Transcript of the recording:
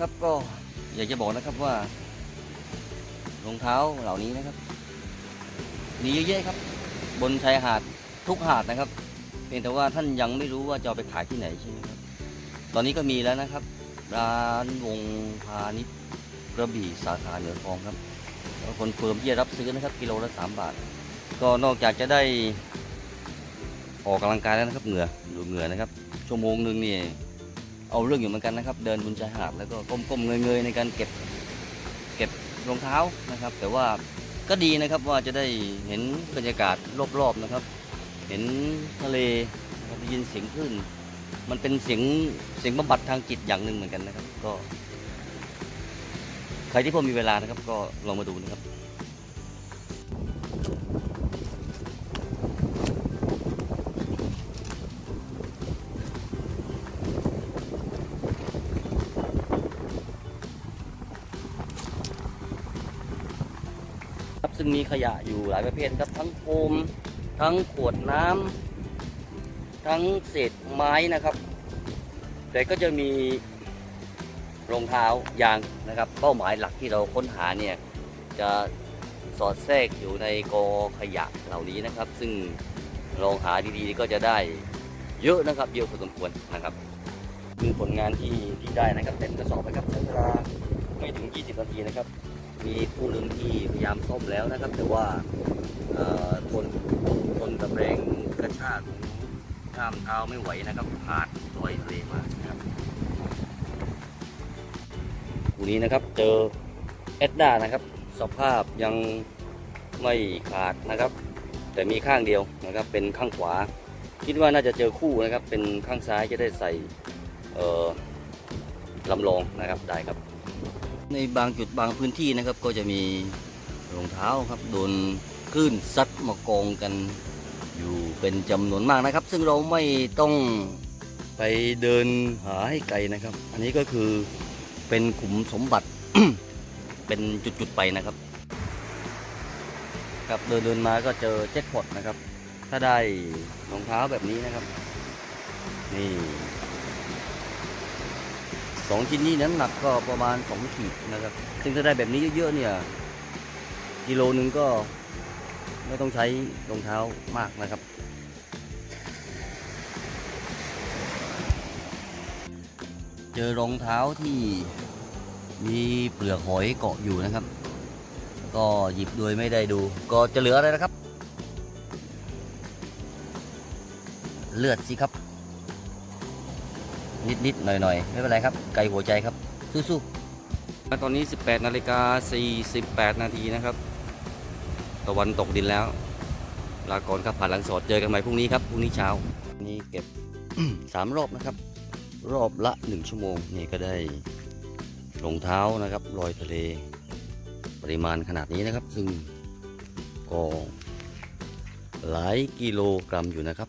ครับก็อยากจะบอกนะครับว่ารองเท้าเหล่านี้นะครับ มีเยอะแยะครับ บนชายหาดทุกหาดนะครับเพียงแต่ว่าท่านยังไม่รู้ว่าจะไปขายที่ไหนใช่ไหมครับ ตอนนี้ก็มีแล้วนะครับ ร้านวงพาณิชย์กระบี่สาขาเหนือคลองครับแล้วคนเฟิร์มที่จะรับซื้อนะครับ กิโลละสามบาท ก็นอกจากจะได้ออกกำลังกายแล้วนะครับเหงื่อดูเหงื่อนะครับ ชั่วโมงหนึ่งนี่ เอาเรื่องอยู่เหมือนกันนะครับ เดินบนชายหาดแล้วก็ก้มๆเงยๆในการเก็บเก็บรองเท้านะครับ แต่ว่าก็ดีนะครับว่าจะได้เห็นบรรยากาศรอบๆนะครับ เห็นทะเลนะครับได้ยินเสียงคลื่นมันเป็นเสียงเสียงบำบัดทางจิตอย่างหนึ่งเหมือนกันนะครับ ก็ ใครที่พอมีเวลานะครับ ก็ลองมาดูนะครับ ซึ่งมีขยะอยู่หลายประเภทครับทั้งโฟมทั้งขวดน้ำทั้งเศษไม้นะครับ แต่ก็จะมีรองเท้ายางนะครับ เป้าหมายหลักที่เราค้นหาเนี่ยจะสอดแทรกอยู่ในกอขยะเหล่านี้นะครับ ซึ่งลองหาดีๆก็จะได้เยอะนะครับเยอะพอสมควรนะครับคือผลงานที่ที่ได้นะครับเต็มกระสอบไปครับใช้เวลาไม่ถึง 20 นาทีนะครับ มีคู่หนึ่งที่พยายามซ่อมแล้วนะครับ แต่ว่าทนทนกับแรงกระชากข้ามเท้าไม่ไหวนะครับขาดลอยทะเลมานะครับคู่นี้นะครับเจอเอ็ดด้านะครับ สภาพยังไม่ขาดนะครับ แต่มีข้างเดียวนะครับ เป็นข้างขวา คิดว่าน่าจะเจอคู่นะครับ เป็นข้างซ้ายจะได้ใส่ลำลองนะครับได้ครับ ในบางจุดบางพื้นที่นะครับ ก็จะมีรองเท้าครับโดนคลื่นซัดมากองกันอยู่เป็นจำนวนมากนะครับ ซึ่งเราไม่ต้องไปเดินหาให้ไกลนะครับ อันนี้ก็คือเป็นขุมสมบัติเป็นจุดๆไปนะครับครับเดินเดินมาก็เจอแจ็คพอตนะครับ ถ้าได้รองเท้าแบบนี้นะครับ นี่ สองชิ้นนี้น้ำหนักก็ประมาณสองขีดนะครับ ซึ่งถ้าได้แบบนี้เยอะๆเนี่ยกิโลนึงก็ไม่ต้องใช้รองเท้ามากนะครับ เจอรองเท้าที่มีเปลือกหอยเกาะอยู่นะครับ ก็หยิบโดยไม่ได้ดู ก็จะเหลืออะไรนะครับ เลือดสิครับ นิดๆหน่อยๆ ไม่เป็นไรครับ ไกลหัวใจครับ สู้ๆตอนนี้ 18นาฬิกา48 นาทีนะครับ ตะวันตกดินแล้ว ลาก่อนครับผ่านหลังสอดเจอกันใหม่พรุ่งนี้ครับ พรุ่งนี้เช้า นี่เก็บสามรอบนะครับ รอบละ 1 ชั่วโมง นี่ก็ได้รองเท้านะครับลอยทะเล ปริมาณขนาดนี้นะครับ ซึ่งก็หลายกิโลกรัมอยู่นะครับ